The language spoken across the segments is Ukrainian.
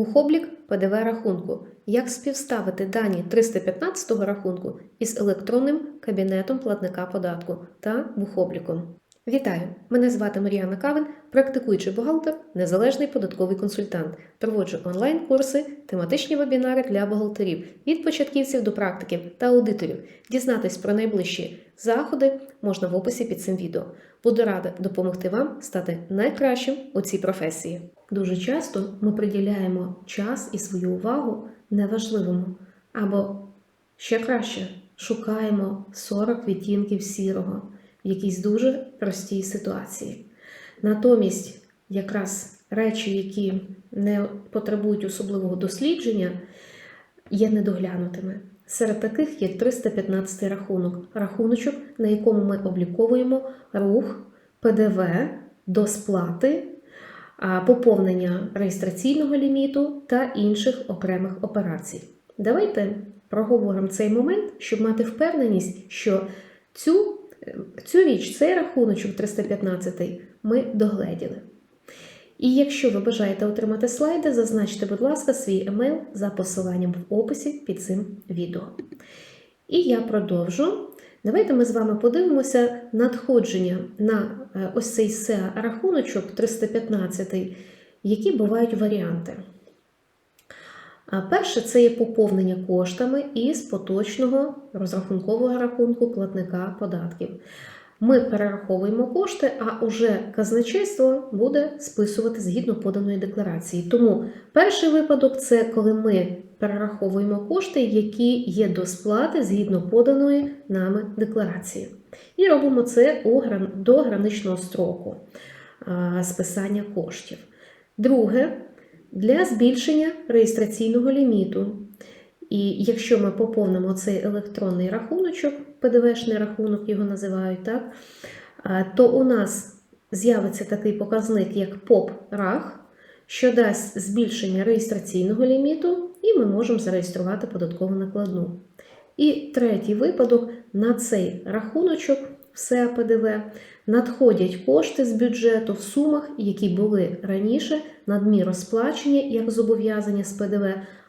Бухоблік ПДВ рахунку. Як співставити дані 315 рахунку із електронним кабінетом платника податку та бухобліком. Вітаю! Мене звати Мар'яна Кавин, практикуючий бухгалтер, незалежний податковий консультант. Проводжу онлайн-курси, тематичні вебінари для бухгалтерів від початківців до практиків та аудиторів. Дізнатись про найближчі заходи можна в описі під цим відео. Буду рада допомогти вам стати найкращим у цій професії. Дуже часто ми приділяємо час і свою увагу неважливому, або ще краще шукаємо 40 відтінків сірого в якійсь дуже простій ситуації. Натомість, якраз речі, які не потребують особливого дослідження, є недоглянутими. Серед таких є 315 рахунок, рахуночок, на якому ми обліковуємо рух ПДВ до сплати, поповнення реєстраційного ліміту та інших окремих операцій. Давайте проговоримо цей момент, щоб мати впевненість, що цю, цю річ, цей рахуночок 315 ми догледіли. І якщо ви бажаєте отримати слайди, зазначте, будь ласка, свій емейл за посиланням в описі під цим відео. І я продовжу. Давайте ми з вами подивимося надходження на е, ось цей се рахуночок 315, які бувають варіанти. Перше це є поповнення коштами із поточного розрахункового рахунку платника податків. Ми перераховуємо кошти, а уже казначейство буде списувати згідно поданої декларації. Тому перший випадок це коли ми перераховуємо кошти, які є до сплати згідно поданої нами декларації. І робимо це до граничного строку списання коштів. Друге, для збільшення реєстраційного ліміту. І якщо ми поповнимо цей електронний рахуночок, ПДВшний рахунок його називають, так, то у нас з'явиться такий показник, як ПОП-РАХ, що дасть збільшення реєстраційного ліміту, і ми можемо зареєструвати податкову накладну. І третій випадок на цей рахуночок, все ПДВ, надходять кошти з бюджету в сумах, які були раніше надміру сплачені як зобов'язання з ПДВ,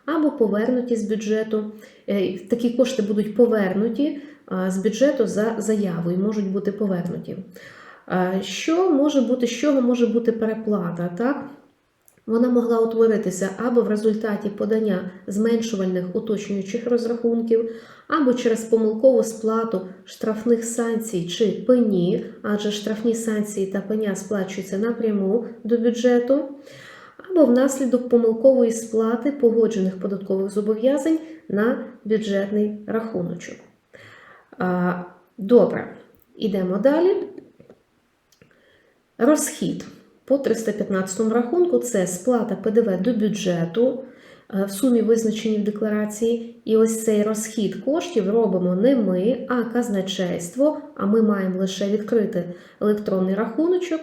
або повернуті з бюджету. Е, Такі кошти будуть повернуті з бюджету за заявою, можуть бути повернуті. Що може бути, з чого може бути переплата? Так? Вона могла утворитися або в результаті подання зменшувальних уточнюючих розрахунків, або через помилкову сплату штрафних санкцій чи пені, адже штрафні санкції та пеня сплачуються напряму до бюджету, або внаслідок помилкової сплати погоджених податкових зобов'язань на бюджетний рахуночок. Добре, йдемо далі. Розхід по 315 рахунку це сплата ПДВ до бюджету е, в сумі визначеній в декларації. І ось цей розхід коштів робимо не ми, а казначейство. А ми маємо лише відкрити електронний рахуночок,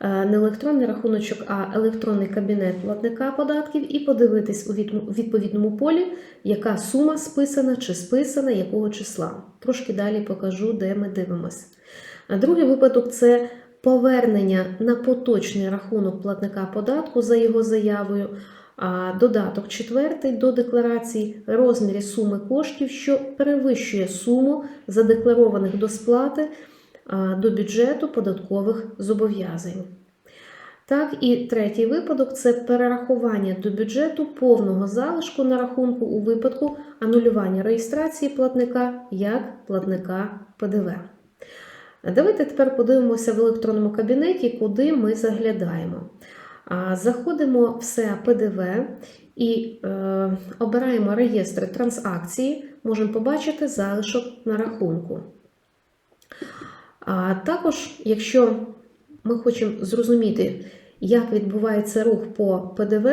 е, не електронний рахуночок, а електронний кабінет платника податків і подивитись у відповідному полі, яка сума списана чи списана, якого числа. Трошки далі покажу, де ми дивимося. Другий випадок це повернення на поточний рахунок платника податку за його заявою. А додаток четвертий до декларації розмірі суми коштів, що перевищує суму задекларованих до сплати до бюджету податкових зобов'язань. Так, і третій випадок це перерахування до бюджету повного залишку на рахунку у випадку анулювання реєстрації платника як платника ПДВ. Давайте тепер подивимося в електронному кабінеті, куди ми заглядаємо. Заходимо в СЕА ПДВ і е, обираємо реєстри транзакції, можемо побачити залишок на рахунку. А також, якщо ми хочемо зрозуміти, як відбувається рух по ПДВ,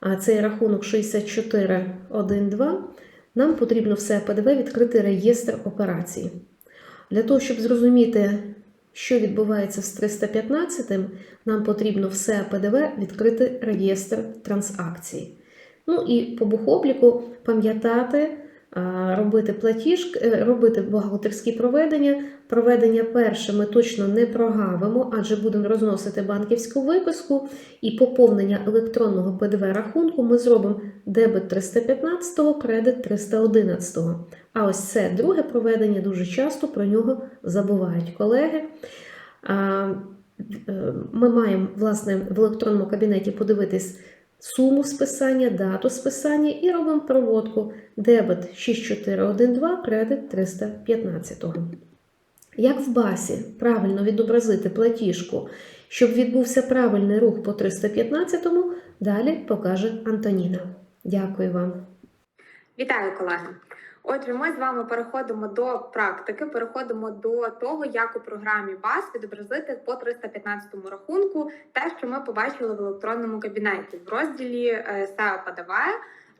а цей рахунок 6412, нам потрібно все ПДВ відкрити реєстр операцій. Для того, щоб зрозуміти, що відбувається з 315, нам потрібно все ПДВ відкрити реєстр транзакцій. Ну і по бухобліку пам'ятати робити платіж, е, робити бухгалтерські проведення. Проведення перше ми точно не прогавимо, адже будемо розносити банківську виписку і поповнення електронного ПДВ рахунку ми зробимо дебет 315, кредит 311. А ось це друге проведення дуже часто про нього забувають колеги. Е, Ми маємо власне в електронному кабінеті подивитись суму списання, дату списання і робимо проводку дебет 6412, кредит 315. Як в басі правильно відобразити платіжку, щоб відбувся правильний рух по 315-му, далі покаже Антоніна. Дякую вам. Вітаю, колеги! Отже, ми з вами переходимо до практики, переходимо до того, як у програмі BAS відобразити по 315 рахунку те, що ми побачили в електронному кабінеті в розділі е, SEO ПДВ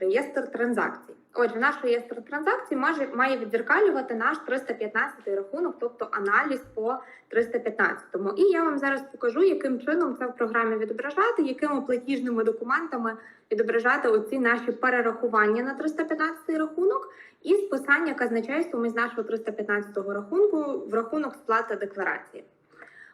реєстр транзакцій. Отже, наш реєстр транзакцій може має віддзеркалювати наш 315 рахунок, тобто аналіз по 315-му. І я вам зараз покажу, яким чином це в програмі відображати, якими платіжними документами відображати оці наші перерахування на 315 рахунок і списання казначейством із нашого 315 рахунку в рахунок сплати декларації.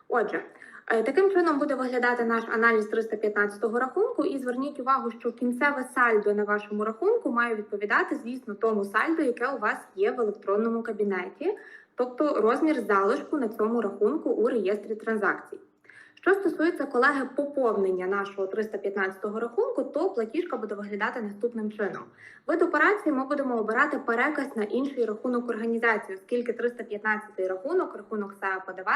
Отже, е, таким чином буде виглядати наш аналіз 315 рахунку. І зверніть увагу, що кінцеве сальдо на вашому рахунку має відповідати, звісно, тому сальдо, яке у вас є в електронному кабінеті, тобто розмір залишку на цьому рахунку у реєстрі транзакцій. Що стосується колеги поповнення нашого 315 рахунку, то платіжка буде виглядати наступним чином. Вид операції ми будемо обирати переказ на інший рахунок організації, оскільки 315 рахунок, рахунок СЕА ПДВ,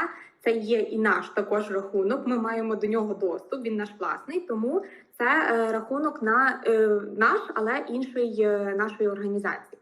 це є і наш також рахунок. Ми маємо до нього доступ. Він наш власний, тому це е, рахунок на е, наш, але іншої е, нашої організації.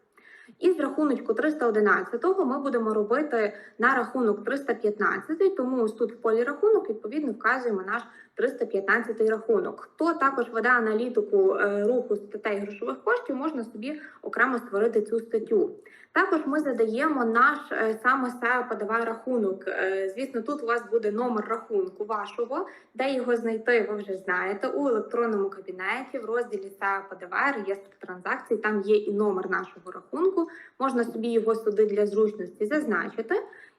І з рахуночку 311 ми будемо робити на рахунок 315, тому ось тут в полі рахунок відповідно вказуємо наш 315 рахунок. Хто також веде аналітику е, руху статей грошових коштів, можна собі окремо створити цю статтю. Також ми задаємо наш е, саме SEO ПДВ рахунок. Е, Звісно, тут у вас буде номер рахунку вашого, де його знайти, ви вже знаєте, у електронному кабінеті в розділі SEO ПДВ, реєстр транзакцій. Там є і номер нашого рахунку. Можна собі його сюди для зручності зазначити.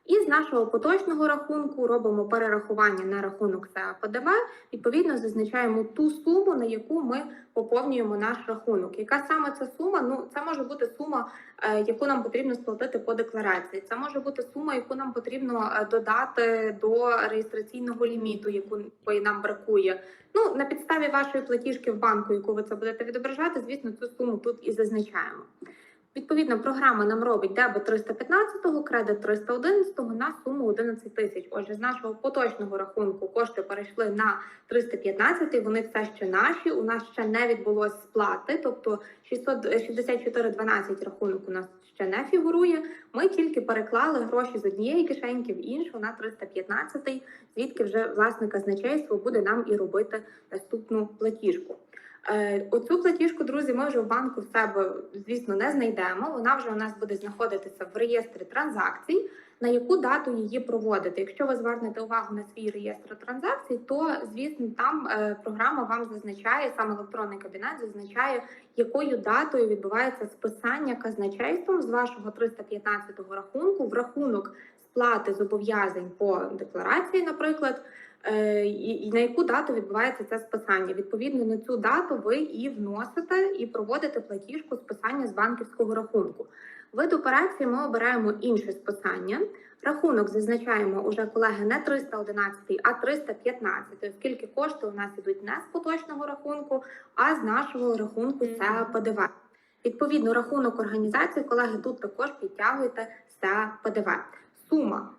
І з нашого поточного рахунку робимо перерахування на рахунок СЕА ПДВ. Відповідно, зазначаємо ту суму, на яку ми поповнюємо наш рахунок. Яка саме ця сума? Ну, це може бути сума, е, яку нам потрібно сплатити по декларації. Це може бути сума, яку нам потрібно е, додати до реєстраційного ліміту, якої нам бракує. Ну, на підставі вашої платіжки в банку, яку ви це будете відображати, звісно, цю суму тут і зазначаємо. Відповідно, програма нам робить дебет 315, кредит 311 на суму 11 тисяч. Отже, з нашого поточного рахунку кошти перейшли на 315, вони все ще наші. У нас ще не відбулось сплати, тобто 664,12 рахунок у нас ще не фігурує. Ми тільки переклали гроші з однієї кишеньки в іншу на 315, звідки вже власне казначейство буде нам і робити наступну платіжку. Е, Оцю платіжку, друзі, ми вже в банку в себе, звісно, не знайдемо. Вона вже у нас буде знаходитися в реєстрі транзакцій. На яку дату її проводити? Якщо ви звернете увагу на свій реєстр транзакцій, то звісно там е, програма вам зазначає, саме електронний кабінет зазначає, якою датою відбувається списання казначейством з вашого 315 рахунку в рахунок сплати зобов'язань по декларації, наприклад. Е, і, на яку дату відбувається це списання. Відповідно на цю дату ви і вносите і проводите платіжку списання з банківського рахунку. Вид операції ми обираємо інше списання. Рахунок зазначаємо уже колеги не 311, а 315, оскільки кошти у нас ідуть не з поточного рахунку, а з нашого рахунку СЕА ПДВ. Відповідно, рахунок організації, колеги, тут також підтягуєте СЕА ПДВ. Сума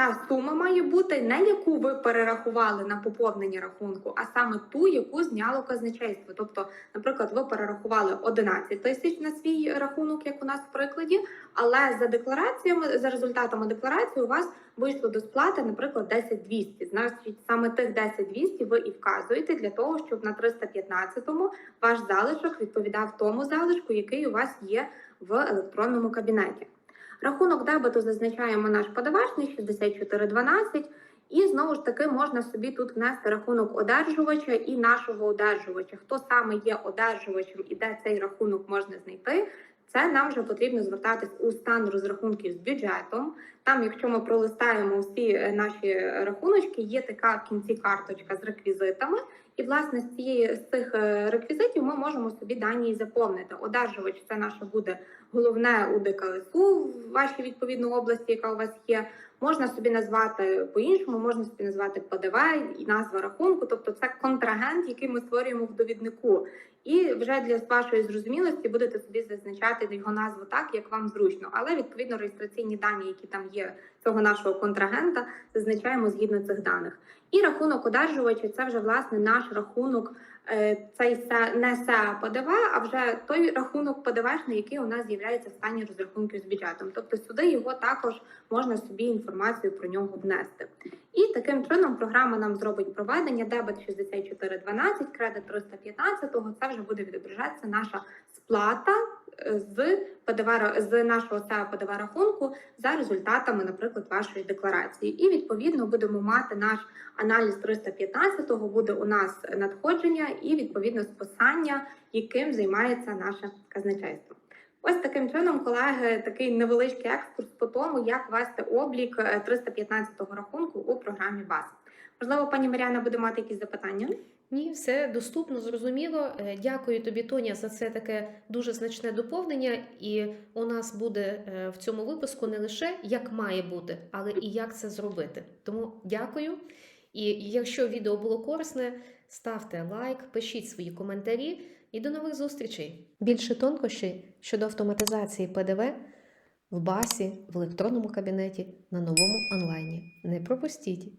та сума має бути не яку ви перерахували на поповнення рахунку, а саме ту, яку зняло казначейство. Тобто, наприклад, ви перерахували 11 тисяч на свій рахунок, як у нас в прикладі, але за деклараціями, за результатами декларації, у вас вийшло до сплати, наприклад, 10 200. Значить, саме тих 10 200 ви і вказуєте для того, щоб на 315-му ваш залишок відповідав тому залишку, який у вас є в електронному кабінеті. Рахунок дебету зазначаємо наш подавачний 6412. І знову ж таки можна собі тут внести рахунок одержувача і нашого одержувача. Хто саме є одержувачем і де цей рахунок можна знайти? це нам вже потрібно звертатись у стан розрахунків з бюджетом. Там, якщо ми пролистаємо всі е, наші рахуночки, є така в кінці карточка з реквізитами. І власне з цієї з цих е, реквізитів ми можемо собі дані заповнити. Одержувач це наше буде головне у ДКСУ в вашій відповідній області, яка у вас є. Можна собі назвати по-іншому, можна собі назвати ПДВ і назва рахунку, тобто це контрагент, який ми створюємо в довіднику. І вже для вашої зрозумілості будете собі зазначати його назву так, як вам зручно. Але відповідно реєстраційні дані, які там є цього нашого контрагента, зазначаємо згідно цих даних. І рахунок одержувача це вже власне наш рахунок. Е, Цей не се ПДВ, а вже той рахунок ПДВшний, який у нас з'являється в стані розрахунків з бюджетом. Тобто сюди його також можна собі інформацію про нього внести. І таким чином програма нам зробить проведення дебет 6412, кредит 315, це вже буде відображатися наша сплата з ПДВ з нашого СЕА ПДВ рахунку за результатами, наприклад, вашої декларації. І відповідно будемо мати наш аналіз 315-го, буде у нас надходження і відповідно списання, яким займається наше казначейство. Ось таким чином, колеги, такий невеличкий екскурс по тому, як вести облік е, 315-го рахунку у програмі БАС. Можливо, пані Маріана буде мати якісь запитання? Ні, все доступно, зрозуміло. Е, Дякую тобі, Тоня, за це таке дуже значне доповнення. І у нас буде е, в цьому випуску не лише як має бути, але і як це зробити. Тому дякую. І якщо відео було корисне, ставте лайк, пишіть свої коментарі і до нових зустрічей. Більше тонкощей щодо автоматизації ПДВ в басі, в електронному кабінеті на новому онлайні. Не пропустіть!